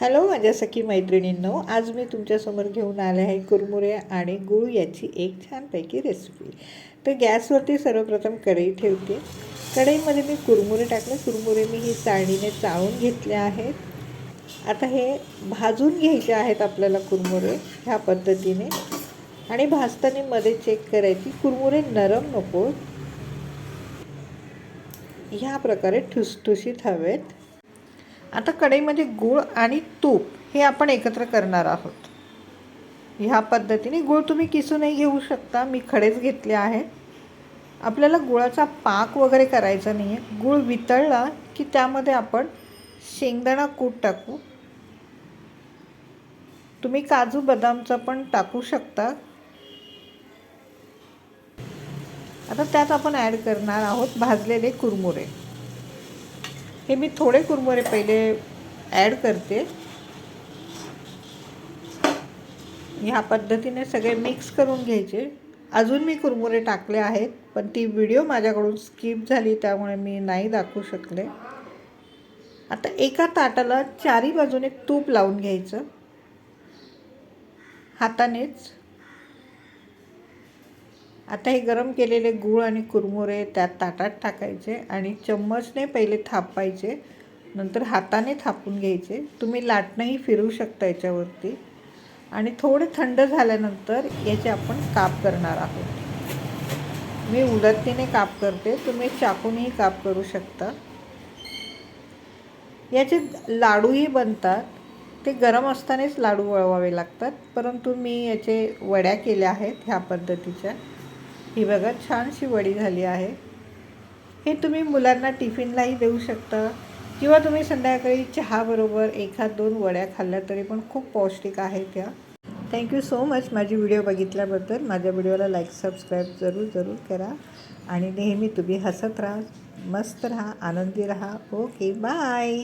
Hello माझ्या सखी मैत्रिणींनो आज मी तुमच्यासमोर घेऊन आले आहे कुरमुरे आणि गूळ याची एक छानपैकी रेसिपी तर गॅसवरती सर्वप्रथम कढई ठेवते. कढईमध्ये मी कुरमुरे टाकले. कुरमुरे मी ही चाळणीने चाळून घेतले आहेत. आता हे भाजून घ्यायचे आहेत आपल्याला कुरमुरे ह्या पद्धतीने. आणि भाजताना मध्ये चेक करायची कुरमुरे नरम नको. ह्या प्रकारे ठुसठुशीत हवेत. आता कढईमध्ये म्हणजे गूळ आणि तूप हे आपण एकत्र करणार आहोत. ह्या पद्धतीने गूळ तुम्ही किसूनही घेऊ शकता. मी खडेच घेतले आहेत. आपल्याला गुळाचा पाक वगैरे करायचा नाही आहे गूळ वितळला की त्यामध्ये आपण शेंगदाणा कूट टाकू. तुम्ही काजू बदामचं पण टाकू शकता. आता त्यात आपण ॲड करणार आहोत भाजलेले कुरमुरे. हे मी थोडे कुरमुरे पहिले ॲड करते. ह्या पद्धतीने सगळे मिक्स करून घ्यायचे. अजून मी कुरमुरे टाकले आहेत पण ती व्हिडिओ माझ्याकडून स्किप झाली त्यामुळे मी नाही दाखवू शकले. आता एका ताटाला चारी बाजूने तूप लावून घ्यायचं. हातानेच. आता हे गरम केलेले गूळ आणि कुरमुरे त्यात ताटात टाकायचे आणि चम्मचने पहिले थापायचे नंतर हाताने थापून घ्यायचे. तुम्ही लाटणंही फिरवू शकता याच्यावरती. आणि थोडे थंड झाल्यानंतर याचे आपण काप करणार आहोत. मी उलटतीने काप करते तुम्ही चाकूनही काप करू शकता. याचे लाडूही बनतात. ते गरम असतानाच लाडू वळवावे लागतात परंतु मी याचे वड्या केल्या आहेत ह्या पद्धतीच्या. ही बघा छानशी वडी झाली आहे. हे तुम्ही मुलांना टिफिनलाही देऊ शकता. किंवा तुम्ही संध्याकाळी चहाबरोबर एखाद दोन वड्या खाल्ल्या तरी पण खूप पौष्टिक आहेत त्या. थँक्यू सो मच माझी व्हिडिओ बघितल्याबद्दल माझ्या व्हिडिओला लाईक सबस्क्राईब जरूर जरूर करा. आणि नेहमी तुम्ही हसत राहा मस्त राहा आनंदी राहा. Okay bye